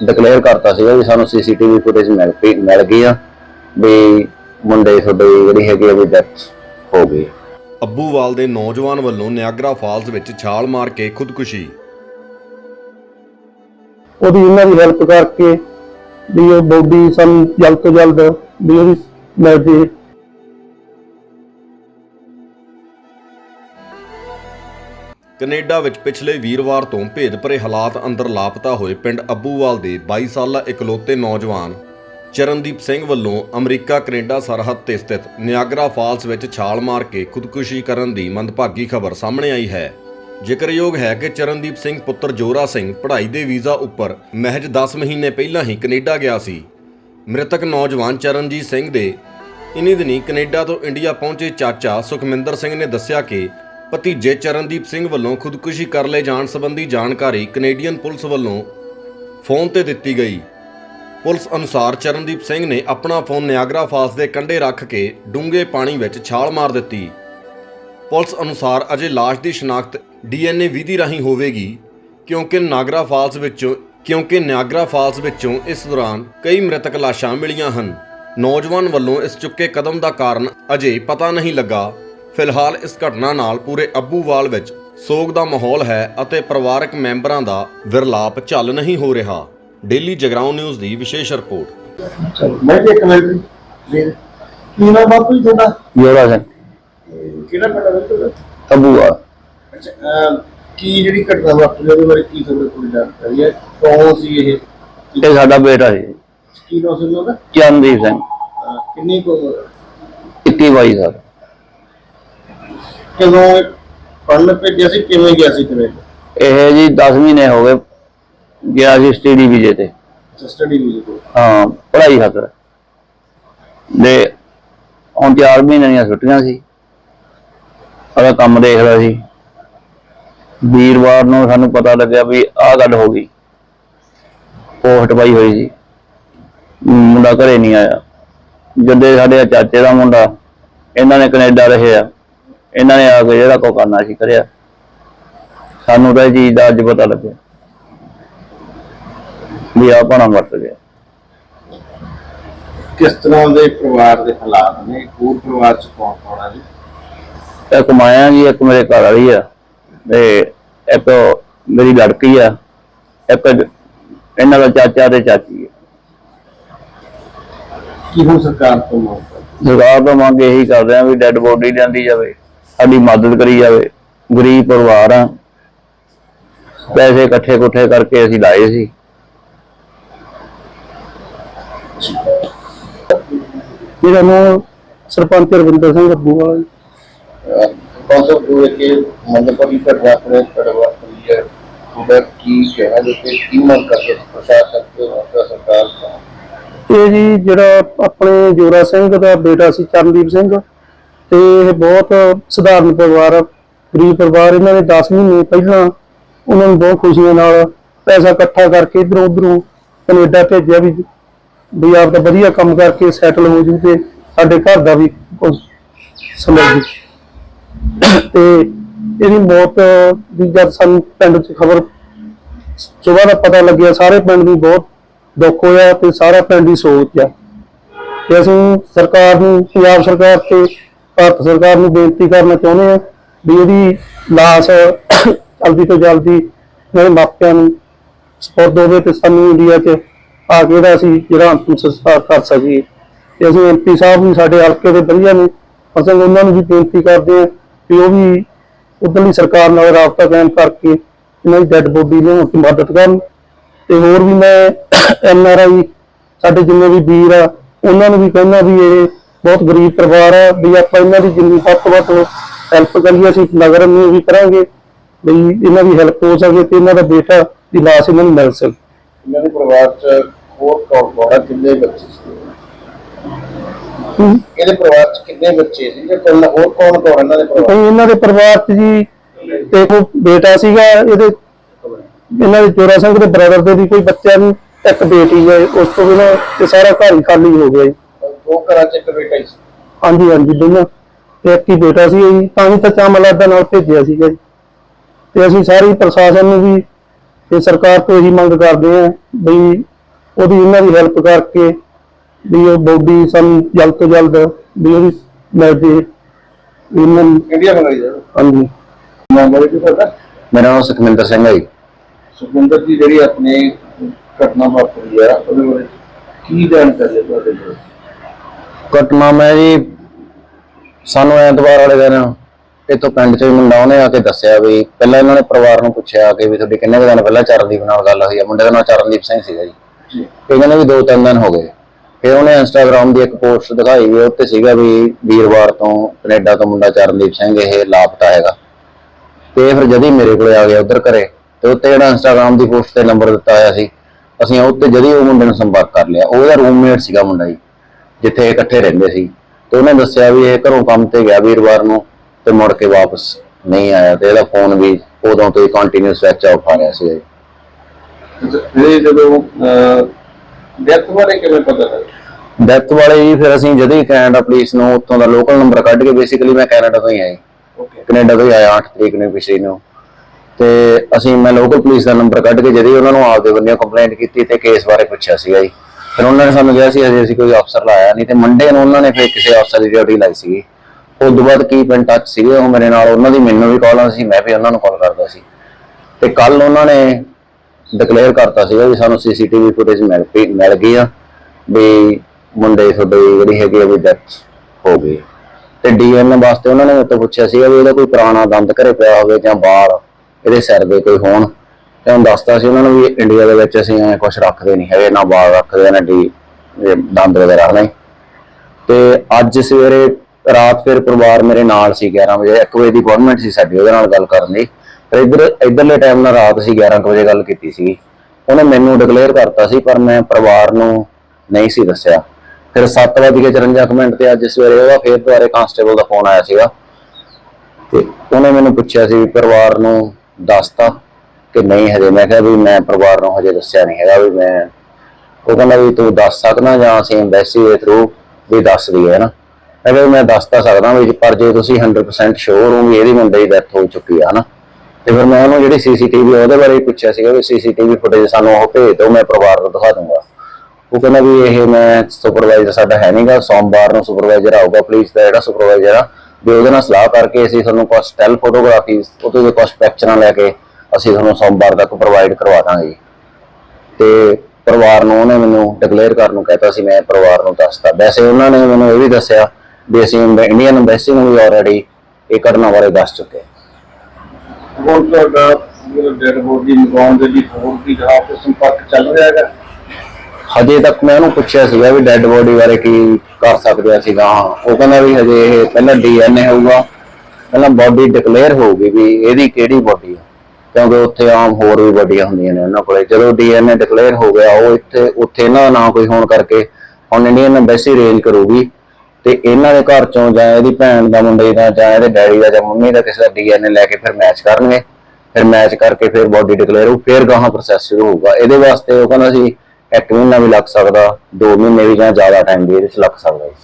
Declare ਕਰਤਾ ਸੀਗਾ ਵੀ ਸਾਨੂੰ ਸੀਸੀਟੀਵੀ ਫੁਟੇਜ ਮਿਲ ਪਈ ਮਿਲ ਗਈ ਆ ਵੀ ਮੁੰਡੇ ਤੁਹਾਡੇ ਜਿਹੜੀ ਹੈਗੀ ਆ ਵੀ ਡੈਥ ਹੋ ਗਈ ਅੱਬੂਵਾਲ ਦੇ ਨੌਜਵਾਨ ਵੱਲੋਂ ਨਿਆਗਰਾ ਫਾਲਸ ਵਿੱਚ ਛਾਲ ਮਾਰ ਕੇ ਖੁਦਕੁਸ਼ੀ। ਉਹਦੀ ਇਹਨਾਂ ਦੀ ਹੈਲਪ ਕਰਕੇ ਵੀ ਉਹ ਬੋਡੀ ਸਾਨੂੰ ਜਲਦ ਤੋਂ ਜਲਦ ਵੀ ਉਹਦੀ ਮਿਲ ਜੇ ਕੈਨੇਡਾ ਵਿੱਚ ਪਿਛਲੇ ਵੀਰਵਾਰ ਤੋਂ ਭੇਦਭਰੇ ਹਾਲਾਤ ਅੰਦਰ ਲਾਪਤਾ ਹੋਏ ਪਿੰਡ ਅੱਬੂਵਾਲ ਦੇ 22 ਸਾਲਾ ਇਕਲੌਤੇ ਨੌਜਵਾਨ ਚਰਨਦੀਪ ਸਿੰਘ ਵੱਲੋਂ ਅਮਰੀਕਾ, ਕੈਨੇਡਾ ਸਰਹੱਦ ਤੇ ਸਥਿਤ ਨਿਆਗਰਾ ਫਾਲਸ ਵਿੱਚ ਛਾਲ ਮਾਰ ਕੇ ਖੁਦਕੁਸ਼ੀ ਕਰਨ ਦੀ ਮੰਦਭਾਗੀ ਖਬਰ ਸਾਹਮਣੇ ਆਈ ਹੈ। ਜ਼ਿਕਰਯੋਗ ਹੈ ਕਿ ਚਰਨਦੀਪ ਸਿੰਘ ਪੁੱਤਰ ਜੋਰਾ ਸਿੰਘ ਪੜ੍ਹਾਈ ਦੇ ਵੀਜ਼ਾ ਉੱਪਰ ਮਹਿਜ 10 ਮਹੀਨੇ ਪਹਿਲਾਂ ਹੀ ਕੈਨੇਡਾ ਗਿਆ ਸੀ। ਮ੍ਰਿਤਕ ਨੌਜਵਾਨ ਚਰਨਜੀਤ ਸਿੰਘ ਦੇ ਇਨੀ ਦਿਨੀ ਕੈਨੇਡਾ ਤੋਂ ਇੰਡੀਆ ਪਹੁੰਚੇ ਚਾਚਾ ਸੁਖਮਿੰਦਰ ਸਿੰਘ ਨੇ ਦੱਸਿਆ ਕਿ ਭਤੀਜੇ ਚਰਨਦੀਪ ਸਿੰਘ ਵੱਲੋਂ ਖੁਦਕੁਸ਼ੀ ਕਰ ਲਏ ਜਾਣ ਸੰਬੰਧੀ ਜਾਣਕਾਰੀ ਕੈਨੇਡੀਅਨ ਪੁਲਿਸ ਵੱਲੋਂ ਫੋਨ ਤੇ ਦਿੱਤੀ ਗਈ। ਪੁਲਿਸ ਅਨੁਸਾਰ ਚਰਨਦੀਪ ਸਿੰਘ ਨੇ ਆਪਣਾ ਫੋਨ ਨਿਆਗਰਾ ਫਾਲਸ ਦੇ ਕੰਢੇ ਰੱਖ ਕੇ ਡੂੰਘੇ ਪਾਣੀ ਵਿੱਚ ਛਾਲ ਮਾਰ ਦਿੱਤੀ। ਪੁਲਿਸ ਅਨੁਸਾਰ ਅਜੇ ਲਾਸ਼ ਦੀ ਸ਼ਨਾਖਤ ਡੀਐਨਏ ਵਿਧੀ ਰਾਹੀਂ ਹੋਵੇਗੀ, ਕਿਉਂਕਿ ਨਾਗਰਾ ਫਾਲਸ ਵਿੱਚੋਂ ਕਿਉਂਕਿ ਨਿਆਗਰਾ ਫਾਲਸ ਵਿੱਚੋਂ ਇਸ ਦੌਰਾਨ ਕਈ ਮ੍ਰਿਤਕ ਲਾਸ਼ਾਂ ਮਿਲੀਆਂ ਹਨ। ਨੌਜਵਾਨ ਵੱਲੋਂ ਇਸ ਚੁੱਕੇ ਕਦਮ ਦਾ ਕਾਰਨ ਅਜੇ ਪਤਾ ਨਹੀਂ ਲੱਗਾ। ਫਿਲਹਾਲ ਇਸ ਘਟਨਾ ਨਾਲ ਪੂਰੇ ਅੱਬੂਵਾਲ ਵਿੱਚ ਸੋਗ ਦਾ ਮਾਹੌਲ ਹੈ ਅਤੇ ਪਰਿਵਾਰਕ ਮੈਂਬਰਾਂ ਦਾ ਵਿਰਲਾਪ ਚੱਲ ਨਹੀਂ ਹੋ ਰਿਹਾ। ਡੇਲੀ ਜਗਰਾਉਂ ਨਿਊਜ਼ ਦੀ ਵਿਸ਼ੇਸ਼ ਰਿਪੋਰਟ। ਮੈਂ ਜੀ ਇੱਕ ਮਿੰਟ ਜੀ ਕੀ ਨਾਮ ਬਾਪੂ ਜੀ ਤੁਹਾਡਾ? ਜੋੜਾ ਸਿੰਘ। ਕਿਹੜਾ ਪਿੰਡ ਹੈ ਤੁਹਾਡਾ? ਤਬੂਆ ਅੱਛਾ ਅਮ, ਕੀ ਜਿਹੜੀ ਘਟਨਾ ਵਾਪਰੀ ਉਹਦੇ ਬਾਰੇ ਕੀ ਤੁਹਾਡੇ ਕੋਲ ਜਾਣਕਾਰੀ ਹੈ? ਕੌਣ ਸੀ ਇਹ? ਇਹ ਸਾਡਾ ਬੇਟਾ ਸੀ। ਕੀ ਨਾਮ ਸੀ ਉਹਦਾ? ਚਰਨਦੀਪ ਸਿੰਘ। ਅਹ, ਕਿੰਨੀ ਕੁ ਉਮਰ ਹੈ? 21 22 ਸਾਲ। ਕਦੋਂ ਪੜਨ ਭੇਜਿਆ ਸੀ? ਕਿਵੇਂ ਗਿਆ ਸੀ ਇਹ? ਜੀ 10 ਮਹੀਨੇ ਹੋ ਗਏ ਗਿਆ ਸੀ ਸਟੱਡੀ ਵੀਜ਼ੇ ਤੇ। ਸਟੱਡੀ ਵੀਜ਼ੇ ਤੋਂ। ਹਾਂ ਪੜ੍ਹਾਈ ਖਾਤਰ। ਦੇ ਹੁਣ 4 ਮਹੀਨੇ ਦੀਆਂ ਛੁੱਟੀਆਂ ਸੀ। ਉਹਦਾ ਕੰਮ ਦੇਖਦਾ ਸੀ। ਵੀਰਵਾਰ ਨੂੰ ਸਾਨੂੰ ਪਤਾ ਲੱਗਿਆ ਵੀ ਆਹ ਗੱਲ ਹੋ ਗਈ। ਪੋਸਟ ਪਾਈ ਹੋਈ ਸੀ। ਮੁੰਡਾ ਘਰੇ ਨਹੀਂ ਆਇਆ। ਜਦੇ ਸਾਡੇ ਚਾਚੇ ਦਾ ਮੁੰਡਾ ਇਹਨਾਂ ਨੇ ਕੈਨੇਡਾ ਰਹਿਆ ਇਹਨਾਂ ਨੇ ਆ ਕੇ ਜਿਹੜਾ ਕੋ ਕਰਨਾ ਸੀ ਕਰਿਆ। ਸਾਨੂੰ ਤਾਂ ਇਹ ਚੀਜ਼ ਦਾ ਅੱਜ ਪਤਾ ਲੱਗਿਆ ਵੀ ਆ ਭਾਣਾ ਵਰਤ ਗਿਆ। ਕਿਸ ਤਰ੍ਹਾਂ ਦੇ ਪਰਿਵਾਰ ਦੇ ਹਾਲਾਤ ਨੇ? ਹੋਰ ਪਰਿਵਾਰ ਚ ਕੌਣ ਕੌਣ ਹੈ ਜੀ? ਇੱਕ ਮਾਇਆ ਜੀ ਇੱਕ ਮੇਰੇ ਘਰ ਵਾਲੀ ਆ ਤੇ ਇੱਕ ਮੇਰੀ ਲੜਕੀ ਆ ਇੱਕ ਇਹਨਾਂ ਦਾ ਚਾਚਾ ਤੇ ਚਾਚੀ ਆ। ਕੀ ਹੁਣ ਸਰਕਾਰ ਤੋਂ ਮੰਗ ਸਰਕਾਰ ਤੋਂ ਮੰਗ ਇਹੀ ਕਰਦੇ ਆ ਵੀ ਡੈੱਡ ਬੋਡੀ ਲਿਆਂਦੀ ਜਾਵੇ। ਸਾਡੀ ਮਦਦ ਕਰੀ ਜਾਵੇ। ਗਰੀਬ ਪਰਿਵਾਰ ਆ। ਪੈਸੇ ਇਕੱਠੇ ਕੁੱਠੇ ਕਰਕੇ ਅਸੀਂ ਲਾਏ ਸੀ। ਮੇਰਾ ਨਾਮ ਸਰਪੰਚ ਰਵਿੰਦਰ ਸਿੰਘ ਅੱਬੂਵਾਲ ਕੌਨਸਲ ਪੂਰੇ ਕੇ ਮੰਦਪਰੀ ਘਟਨਾ ਆਪਣੇ ਪਰਿਵਾਰ ਦੀ ਹੈ। ਉਹਦਾ ਕੀ ਕਹਿਣਾ ਜੋ ਕਿ ਕੀ ਮੰਗ ਕਰਦੇ ਪ੍ਰਸ਼ਾਸਨ ਤੇ ਸਰਕਾਰ ਤੋਂ? ਇਹ ਜੀ ਜਿਹੜਾ ਆਪਣੇ ਜੋਰਾ ਸਿੰਘ ਦਾ ਬੇਟਾ ਸੀ ਚਰਨਦੀਪ ਸਿੰਘ। ਤੇ ਇਹ ਬਹੁਤ ਸਧਾਰਨ ਪਰਿਵਾਰ ਆ, ਗਰੀਬ ਪਰਿਵਾਰ ਇਹਨਾਂ ਨੇ 10 ਮਹੀਨੇ ਪਹਿਲਾਂ ਉਹਨਾਂ ਨੂੰ ਬਹੁਤ ਖੁਸ਼ੀਆਂ ਨਾਲ ਪੈਸਾ ਇਕੱਠਾ ਕਰਕੇ ਇਧਰੋਂ ਉਧਰੋਂ ਕੈਨੇਡਾ ਭੇਜਿਆ ਵੀ ਵੀ ਆਪ ਦਾ ਵਧੀਆ ਕੰਮ ਕਰਕੇ ਸੈਟਲ ਹੋ ਜੂ ਤੇ ਸਾਡੇ ਘਰ ਦਾ ਵੀ ਕੁਛ ਸਮਝ ਤੇ ਇਹਦੀ ਮੌਤ ਦੀ ਜਦ ਸਾਨੂੰ ਪਿੰਡ 'ਚ ਖਬਰ ਸਵੇਰ ਦਾ ਪਤਾ ਲੱਗਿਆ ਸਾਰੇ ਪਿੰਡ ਨੂੰ ਬਹੁਤ ਦੁੱਖ ਹੋਇਆ ਤੇ ਸਾਰਾ ਪਿੰਡ ਦੀ ਸੋਚ ਆ ਤੇ ਅਸੀਂ ਸਰਕਾਰ ਨੂੰ ਪੰਜਾਬ ਸਰਕਾਰ ਤੇ ਭਾਰਤ ਸਰਕਾਰ ਨੂੰ ਬੇਨਤੀ ਕਰਨਾ ਚਾਹੁੰਦੇ ਆ ਵੀ ਇਹਦੀ ਲਾਸ਼ ਜਲਦੀ ਤੋਂ ਜਲਦੀ ਮੇਰੇ ਮਾਪਿਆਂ ਨੂੰ ਸਪੁਰਦ ਹੋਵੇ ਤੇ ਸਾਨੂੰ ਇੰਡੀਆ 'ਚ ਆ ਕੇ ਇਹਦਾ ਅਸੀਂ ਜਿਹੜਾ ਅੰਤਿਮ ਸੰਸਕਾਰ ਕਰ ਸਕੀਏ। ਤੇ ਅਸੀਂ ਐਮਪੀ ਸਾਹਿਬ ਨੂੰ ਸਾਡੇ ਹਲਕੇ ਦੇ ਵਧੀਆ ਨੇ ਅਸੀਂ ਉਹਨਾਂ ਨੂੰ ਵੀ ਬੇਨਤੀ ਕਰਦੇ ਆ ਕਿ ਉਹ ਵੀ ਉਧਰਲੀ ਸਰਕਾਰ ਨਾਲ ਰਾਬਤਾ ਕਾਇਮ ਕਰਕੇ ਇਹਨਾਂ ਦੀ ਡੈੱਡ ਬੋਡੀ ਲਿਆਉਣ ਦੀ ਮਦਦ ਕਰਨ। ਤੇ ਹੋਰ ਵੀ ਮੈਂ ਐਨ ਆਰ ਆਈ ਸਾਡੇ ਜਿੰਨੇ ਵੀ ਵੀਰ ਆ, ਉਹਨਾਂ ਨੂੰ ਵੀ ਕਹਿੰਦਾ ਵੀ ਇਹ ਬਹੁਤ ਗਰੀਬ ਪਰਿਵਾਰ ਆ ਵੀ ਆਪਾਂ ਇਹਨਾਂ ਦੀ ਜਿੰਨੀ ਵੱਧ ਤੋਂ ਵੱਧ ਹੈਲਪ ਕਰੀਏ ਅਸੀਂ ਨਗਰ ਨੂੰ ਵੀ ਕਰਾਂਗੇ ਵੀ ਇਹਨਾਂ ਦੀ ਹੈਲਪ ਹੋ ਸਕੇ ਤੇ ਇਹਨਾਂ ਦਾ ਬੇਟਾ ਦੀ ਲਾਸ਼ ਇਹਨਾਂ ਨੂੰ ਮਿਲ ਸਕੇ। ਇਹਨਾਂ ਦੇ ਪਰਿਵਾਰ ਚ ਹੋਰ ਕੌਣ ਕੌਣ ਕਿੰਨੇ ਬੱਚੇ ਸੀ। ਇਹਦੇ ਪਰਿਵਾਰ ਚ ਕਿੰਨੇ ਬੱਚੇ ਸੀ? ਤੇ ਕੋਲ ਹੋਰ ਕੌਣ ਕੌਣ ਇਹਨਾਂ ਦੇ ਪਰਿਵਾਰ ਇਹਨਾਂ ਦੇ ਪਰਿਵਾਰ 'ਚ ਜੀ ਉਹ ਬੇਟਾ ਸੀਗਾ ਇਹਦੇ ਇਹਨਾਂ ਦੇ ਜੋਰਾ ਸਿੰਘ ਦੇ ਬ੍ਰਦਰ ਦੇ ਵੀ ਕੋਈ ਬੱਚਾ ਨਹੀਂ ਇੱਕ ਬੇਟੀ ਹੈ ਉਸ ਤੋਂ ਬਿਨਾਂ ਤੇ ਸਾਰਾ ਘਰ ਹੀ ਖਾਲੀ ਹੋ ਗਿਆ ਜੀ। ਦੋ ਘਰਾਂ ਚ ਇੱਕ ਬੇਟਾ ਹੀ ਸੀ। ਹਾਂਜੀ ਹਾਂਜੀ ਦੋਨੋਂ ਤੇ ਇੱਕ ਹੀ ਬੇਟਾ ਸੀ ਜੀ। ਤਾਂ ਹੀ ਤਾਂ ਚਾਮਲਾ ਦਾ ਨਾਲ ਭੇਜਿਆ ਸੀਗਾ ਜੀ। ਤੇ ਅਸੀਂ ਸਾਰੀ ਪ੍ਰਸ਼ਾਸਨ ਨੂੰ ਵੀ ਤੇ ਸਰਕਾਰ ਤੋਂ ਇਹੀ ਮੰਗ ਕਰਦੇ ਆ ਬਈ ਉਹਦੀ ਇਹਨਾਂ ਦੀ ਹੈਲਪ ਕਰਕੇ ਵੀ ਉਹ ਬੋਡੀ ਸਾਨੂੰ ਜਲਦ ਤੋਂ ਜਲਦ ਵੀ ਉਹਦੀ ਮਿਲ ਜੇ ਇਹਨਾਂ ਨੂੰ ਇੰਡੀਆ ਮੰਗਾਈ ਜਾ ਹਾਂਜੀ ਮਾਮਲੇ ਕੀ ਪਤਾ ਮੇਰਾ ਨਾਮ ਸੁਖਮਿੰਦਰ ਸਿੰਘ ਹੈ ਜੀ। ਸੁਖਿੰਦਰ ਜੀ ਜਿਹੜੀ ਆਪਣੀ ਘਟਨਾ ਵਾਪਰੀ ਆ ਉਹਦੇ ਬਾਰੇ ਕੀ ਜਾਣਕਾਰੀ ਹੈ ਤੁਹਾਡੇ ਕੋਲ? ਘਟਨਾ ਮੈਂ ਜੀ ਸਾਨੂੰ ਐਤਵਾਰ ਵਾਲੇ ਦਿਨ ਇੱਥੋਂ ਪਿੰਡ ਚੋਂ ਹੀ ਮੁੰਡਾ ਉਹਨੇ ਆ ਕੇ ਦੱਸਿਆ ਵੀ ਪਹਿਲਾਂ ਇਹਨਾਂ ਨੇ ਪਰਿਵਾਰ ਨੂੰ ਪੁੱਛਿਆ ਕਿ ਵੀ ਤੁਹਾਡੀ ਕਿੰਨੇ ਕੁ ਦਿਨ ਪਹਿਲਾਂ ਚਰਨਦੀਪ ਨਾਲ ਗੱਲ ਹੋਈ ਆ? ਮੁੰਡੇ ਦਾ ਨਾਮ ਚਰਨਦੀਪ ਸਿੰਘ ਸੀਗਾ ਜੀ। ਇਹ ਕਹਿੰਦੇ ਵੀ ਦੋ ਤਿੰਨ ਦਿਨ ਹੋ ਗਏ। ਫਿਰ ਉਹਨੇ ਇੰਸਟਾਗ੍ਰam ਦੀ ਇੱਕ ਪੋਸਟ ਦਿਖਾਈ ਵੀ ਉੱਤੇ ਸੀਗਾ ਵੀ ਵੀਰਵਾਰ ਤੋਂ ਕੈਨੇਡਾ ਤੋਂ ਮੁੰਡਾ ਚਰਨਦੀਪ ਸਿੰਘ ਇਹ ਲਾਪਤਾ ਹੈਗਾ। ਤੇ ਫਿਰ ਜਦ ਹੀ ਮੇਰੇ ਕੋਲੇ ਆ ਗਿਆ ਉਧਰ ਘਰੇ। ਤੇ ਉੱਤੇ ਜਿਹੜਾ ਇੰਸਟਾਗ੍ਰam ਦੀ ਪੋਸਟ ਤੇ ਨੰਬਰ ਦਿੱਤਾ ਹੋਇਆ ਸੀ ਅਸੀਂ ਉੱਤੇ ਜਦ ਹੀ ਉਹ ਮੁੰਡੇ ਨੂੰ ਸੰਪਰਕ ਕਰ ਲਿਆ। ਉਹਦਾ ਰੂਮਮੇਟ ਸੀਗਾ ਮੁੰਡਾ ਜੀ। ਜਿੱਥੇ ਇਕੱਠੇ ਰਹਿੰਦੇ ਸੀ। ਤੇ ਉਹਨੇ ਦੱਸਿਆ ਵੀ ਇਹ ਘਰੋਂ ਕੰਮ ਤੇ ਗਿਆ ਵੀਰਵਾਰ ਨੂੰ ਤੇ ਮੁੜ ਕੇ ਵਾਪਸ ਨਹੀਂ ਆਇਆ ਤੇ ਇਹਦਾ ਫੋਨ ਵੀ ਉਦੋਂ ਤੋਂ ਹੀ ਕੰਟੀਨਿਊ ਸਵਿਚ ਆਫ ਆ ਰਿਹਾ ਸੀ। ਜੀ ਇਹ ਜਦੋਂ ਡੈਥ ਬਾਰੇ ਕਿਵੇਂ ਪਤਾ ਲੱਗਾ ਡੈਥ ਵਾਲੇ ਜੀ ਫਿਰ ਅਸੀਂ ਜਦ ਹੀ ਕੈਨੇਡਾ ਪੁਲਿਸ ਨੂੰ ਉੱਥੋਂ ਦਾ ਲੋਕਲ ਨੰਬਰ ਕੱਢ ਕੇ ਬੇਸਿਕਲੀ ਮੈਂ ਕੈਨੇਡਾ ਤੋਂ ਹੀ ਆਇਆ ਕੈਨੇਡਾ ਤੋਂ ਹੀ ਆਇਆ 8 ਤਰੀਕ ਨੂੰ ਪਿਛਲੀ ਨੂੰ। ਤੇ ਅਸੀਂ ਮੈਂ ਲੋਕਲ ਪੁਲਿਸ ਦਾ ਨੰਬਰ ਕੱਢ ਕੇ ਜਦ ਹੀ ਉਹਨਾਂ ਨੂੰ ਆਪਦੇ ਬੰਨਿਓ ਕੰਪਲੇਂਟ ਕੀਤੀ ਤੇ ਕੇਸ ਬਾਰੇ ਪੁੱਛਿਆ ਸੀਗਾ ਜੀ। ਫਿਰ ਉਹਨਾਂ ਨੇ ਸਾਨੂੰ ਕਿਹਾ ਸੀ, ਹਜੇ ਅਸੀਂ ਕੋਈ ਅਫਸਰ ਲਾਇਆ ਨਹੀਂ। ਤੇ ਮੰਡੇ ਨੂੰ ਉਹਨਾਂ ਨੇ ਫਿਰ ਕਿਸੇ ਅਫਸਰ ਦੀ ਡਿਊਟੀ ਲਾਈ ਸੀਗੀ। ਉਸ ਤੋਂ ਬਾਅਦ ਕੀ ਪਿੰਡ ਟੱਚ ਸੀਗੇ ਉਹ ਮੇਰੇ ਨਾਲ। ਉਹਨਾਂ ਦੀ ਮੈਨੂੰ ਵੀ ਕਾਲ ਆਉਂਦੀ ਸੀ, ਮੈਂ ਵੀ ਉਹਨਾਂ ਨੂੰ ਕਾਲ ਕਰਦਾ ਸੀ। ਤੇ ਕੱਲ ਉਹਨਾਂ ਨੇ ਡਿਕਲੇਅਰ ਕਰਤਾ ਸੀਗਾ ਵੀ ਸਾਨੂੰ ਸੀਸੀਟੀਵੀ ਫੁਟੇਜ ਮਿਲ ਪਈ, ਮਿਲ ਗਈ ਆ ਵੀ ਮੁੰਡੇ ਤੁਹਾਡੇ ਜਿਹੜੀ ਹੈਗੀ ਆ ਵੀ ਡੈਥ ਹੋ ਗਈ। ਤੇ ਡੀਐਨਏ ਵਾਸਤੇ ਉਹਨਾਂ ਨੇ ਮੇਰੇ ਤੋਂ ਪੁੱਛਿਆ ਸੀਗਾ ਵੀ ਇਹਦਾ ਕੋਈ ਪੁਰਾਣਾ ਦੰਦ ਘਰੇ ਪਿਆ ਹੋਵੇ ਜਾਂ ਬਾਲ ਇਹਦੇ ਸਿਰ ਦੇ ਕੋਈ ਹੋਣ। ਤੇ ਉਹਨੂੰ ਦੱਸਤਾ ਸੀ ਉਹਨਾਂ ਨੂੰ ਵੀ ਇੰਡੀਆ ਦੇ ਵਿੱਚ ਅਸੀਂ ਐ ਕੁਝ ਰੱਖਦੇ ਨਹੀਂ ਹੈਗੇ, ਨਾ ਵਾਲ ਰੱਖਦੇ, ਨਾ ਡੀ ਦੰਦ ਵਗੈਰਾ ਨਹੀਂ ਤੇ ਅੱਜ ਸਵੇਰੇ ਰਾਤ ਫਿਰ ਪਰਿਵਾਰ ਮੇਰੇ ਨਾਲ ਸੀ 11 ਵਜੇ। 1 ਵਜੇ ਦੀ ਅਪਾਇੰਟਮੈਂਟ ਸੀ ਸਾਡੀ, ਉਹਦੇ ਨਾਲ ਗੱਲ ਕਰਨ ਦੀ। ਫਿਰ ਇੱਧਰ, ਇੱਧਰਲੇ ਟਾਈਮ ਨਾਲ ਰਾਤ ਸੀ 11 ਵਜੇ ਗੱਲ ਕੀਤੀ ਸੀ ਉਹਨੇ ਮੈਨੂੰ ਡਿਕਲੇਅਰ ਕਰਤਾ ਸੀ, ਪਰ ਮੈਂ ਪਰਿਵਾਰ ਨੂੰ ਨਹੀਂ ਸੀ ਦੱਸਿਆ। ਫਿਰ 7:54 ਮਿੰਟ ਤੇ ਅੱਜ ਸਵੇਰੇ ਉਹਦਾ ਫਿਰ ਦੁਬਾਰੇ ਕਾਂਸਟੇਬਲ ਦਾ ਫੋਨ ਆਇਆ ਸੀਗਾ। ਤੇ ਉਹਨੇ ਮੈਨੂੰ ਪੁੱਛਿਆ ਸੀ ਪਰਿਵਾਰ ਨੂੰ ਦੱਸਤਾ। ਕਿ ਨਹੀਂ ਹਜੇ। ਮੈਂ ਕਿਹਾ ਵੀ ਮੈਂ ਪਰਿਵਾਰ ਨੂੰ ਹਜੇ ਦੱਸਿਆ ਨਹੀਂ ਹੈਗਾ ਵੀ ਮੈਂ ਉਹ ਕਹਿੰਦਾ ਵੀ ਤੂੰ ਦੱਸ ਸਕਦਾ ਜਾਂ ਅਸੀਂ ਐਮਬੈਸੀ ਦੇ ਥਰੂ ਵੀ ਦੱਸ ਦਈਏ ਨਾ? ਮੈਂ ਮੈਂ ਦੱਸ ਤਾਂ ਸਕਦਾ ਵੀ ਪਰ ਜੇ ਤੁਸੀਂ 100% ਸ਼ੋਰ ਹੋ ਵੀ ਇਹਦੀ ਮੁੰਡੇ ਦੀ ਡੈਥ ਹੋ ਚੁੱਕੀ ਆ ਨਾ? ਤੇ ਫਿਰ ਮੈਂ ਉਹਨੂੰ ਜਿਹੜੀ ਸੀਸੀਟੀਵੀ ਉਹਦੇ ਬਾਰੇ ਪੁੱਛਿਆ ਸੀਗਾ ਵੀ ਸੀਸੀਟੀਵੀ ਫੁਟੇਜ ਸਾਨੂੰ ਉਹ ਭੇਜ ਦਿਓ, ਮੈਂ ਪਰਿਵਾਰ ਨੂੰ ਦਿਖਾ ਦੂੰਗਾ। ਉਹ ਕਹਿੰਦਾ ਵੀ ਇਹ ਮੈਂ ਸੁਪਰਵਾਈਜ਼ਰ ਸਾਡਾ ਹੈ ਨਹੀਂਗਾ, ਸੋਮਵਾਰ ਨੂੰ ਸੁਪਰਵਾਈਜ਼ਰ ਆਊਗਾ ਪੁਲਿਸ ਦਾ ਜਿਹੜਾ ਸੁਪਰਵਾਈਜ਼ਰ ਆ, ਵੀ ਉਹਦੇ ਨਾਲ ਸਲਾਹ ਕਰਕੇ ਅਸੀਂ ਤੁਹਾਨੂੰ ਕੁਝ ਸਟੈਲ ਫੋਟੋਗ੍ਰਾਫੀ ਉਹਦੇ ਦੇ ਕੁਝ ਪਿਕਚਰਾਂ ਲੈ ਕੇ ਅਸੀਂ ਤੁਹਾਨੂੰ ਸੋਮਵਾਰ ਤੱਕ ਪ੍ਰੋਵਾਈਡ ਕਰਵਾ ਦਾਂਗੇ। ਤੇ ਪਰਿਵਾਰ ਨੂੰ ਉਹਨੇ ਮੈਨੂੰ ਡਿਕਲੇਅਰ ਕਰਨ ਨੂੰ ਕਹਿਤਾ ਸੀ ਮੈਂ ਪਰਿਵਾਰ ਨੂੰ ਦੱਸਤਾ ਵੈਸੇ ਉਹਨਾਂ ਨੇ ਮੈਨੂੰ ਇਹ ਵੀ ਦੱਸਿਆ ਵੀ ਅਸੀਂ ਇੰਡੀਅਨ ਐਮਬੈਸੀ ਨੂੰ ਵੀ ਆਲਰੇਡੀ ਇਹ ਘਟਨਾ ਬਾਰੇ ਦੱਸ ਚੁੱਕੇ ਹਾਂ। ਹੁਣ ਤੁਹਾਡਾ ਡੈਡ ਬੋਡੀ ਮੰਗਵਾਉਣ ਦੇ ਲਈ ਹੋਰ ਕੀ ਜਗ੍ਹਾ ਤੇ ਸੰਪਰਕ ਚੱਲ ਰਿਹਾ ਹੈਗਾ ਹਜੇ ਤੱਕ ਮੈਂ ਉਹਨੂੰ ਪੁੱਛਿਆ ਸੀਗਾ ਵੀ ਡੈੱਡ ਬੋਡੀ ਬਾਰੇ ਕੀ ਕਰ ਸਕਦੇ ਅਸੀਂ ਹਾਂ ਉਹ ਕਹਿੰਦਾ ਵੀ ਹਜੇ ਇਹ ਪਹਿਲਾਂ ਡੀਐਨਏ ਹੋਊਗਾ ਪਹਿਲਾਂ ਬੋਡੀ ਡਿਕਲੇਅਰ ਹੋਊਗੀ ਵੀ ਇਹਦੀ ਕਿਹੜੀ ਬੋਡੀ ਹੈ ਕਿਉਂਕਿ ਉੱਥੇ ਆਮ ਹੋਰ ਵੀ ਬੋਡੀਆਂ ਹੁੰਦੀਆਂ ਨੇ ਉਹਨਾਂ ਕੋਲੇ। ਜਦੋਂ ਡੀਐਨਏ ਡਿਕਲੇਅਰ ਹੋ ਗਿਆ, ਉਹ ਇੱਥੇ, ਉੱਥੇ ਇਹਨਾਂ ਦਾ ਕੋਈ ਹੋਣ ਕਰਕੇ ਹੁਣ ਇੰਡੀਅਨ ਐਮਬੈਸੀ ਰੇਂਜ ਕਰੂਗੀ ਤੇ ਇਹਨਾਂ ਦੇ ਘਰ ਚੋਂ ਜਾਂ ਇਹਦੀ ਭੈਣ ਦਾ ਮੁੰਡੇ ਦਾ ਜਾਂ ਇਹਦੇ ਡੈਡੀ ਦਾ ਜਾਂ ਮੰਮੀ ਦਾ ਕਿਸੇ ਦਾ ਡੀਐਨਏ ਲੈ ਕੇ ਫਿਰ ਮੈਚ ਕਰਨਗੇ। ਫਿਰ ਮੈਚ ਕਰਕੇ ਫਿਰ ਬੋਡੀ ਡਿਕਲੇਅਰ ਹੋ ਫਿਰ ਗਾਹਾਂ ਪ੍ਰੋਸੈਸ ਸ਼ੁਰੂ ਹੋਊਗਾ। ਇਹਦੇ ਵਾਸਤੇ ਉਹ ਕਹਿੰਦਾ ਸੀ, ਇੱਕ ਮਹੀਨਾ ਵੀ ਲੱਗ ਸਕਦਾ 2 ਮਹੀਨੇ ਵੀ ਜਾਂ ਜ਼ਿਆਦਾ ਟਾਈਮ ਵੀ ਇਹਦੇ ਚ ਲੱਗ ਸਕਦਾ ਜੀ।